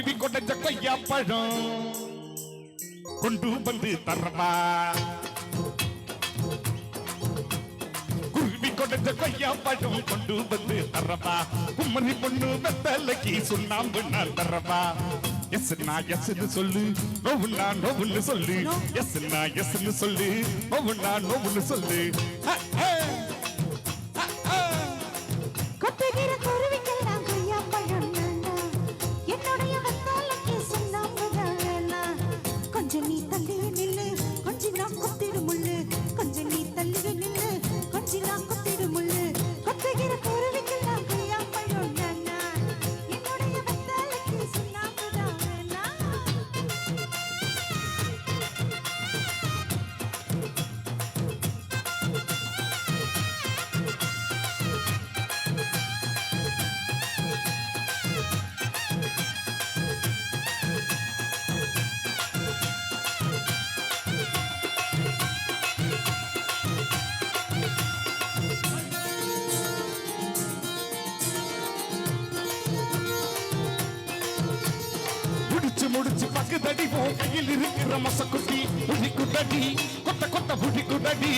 குருவி கொடைஞ்ச கொய்யா பழம். கொண்டு வந்து தரவா. குருவி கொடைஞ்ச கொய்யா பழம் கொண்டு வந்து தரவா. குமரி பொண்ணு வெத்தலைக்கு சுண்ணாம்பு நான் தரவா. எஸ்னா எஸ்னு சொல்லு. நோவுனா நோவுன்னு சொல்லு. எஸ்னா எஸ்னு சொல்லு. நோவுனா நோவுன்னு சொல்லு. கையில் இருக்கிற மசக்குட்டி உடிக்குதடி கொத்த கொட்ட உடிக்குதடி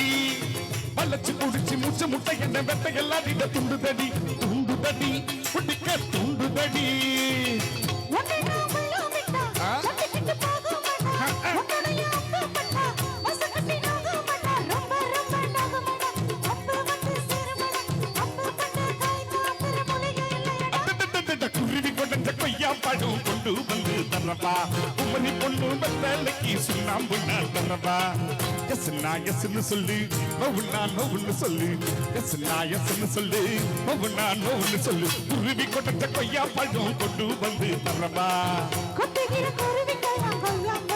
வளச்சு முடிச்சு முச்ச முட்டை என்ன வெட்ட எல்லாம் நீட துண்டுதடி துண்டுதடி குடிக்க துண்டுதடி உன்னை கொண்டு தரவா? உமனி பொண்ணு வெத்தலைக்கு சுண்ணாம்பு நான் தரவா? எஸ்னா எஸ்னு சொல்லு நோவுனா நவுன்னு சொல்லு. எஸ்னா எஸ்னு சொல்லு நோவுனா நவுன்னு சொல்லு. குருவி கொட்டச்ச கொய்யா பழம் கொண்டு வந்து தரவா? கொட்டுகிற குருவிக்கெல்லாம் கொய்யாப்பழம்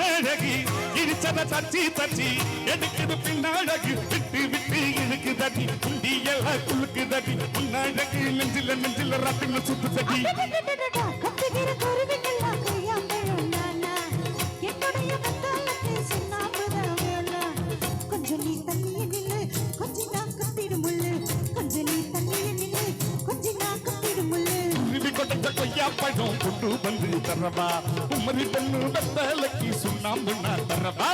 முன்னழகு இடிச்சத தச்சி தச்சி எடுக்குது பின்னழகு விட்டு விட்டு இழுக்கு தடி குண்டி எல்லாம் குலுக்கு தடி முன்னழகு நெஞ்சில நெஞ்சில ரத்தின சுத்து தடி குருவி கொய்யா பழம் கொண்டு வந்து தரவா. உமரி பெண்ணு வெத்தலைக்கு சுண்ணாம்பு நான் தரவா.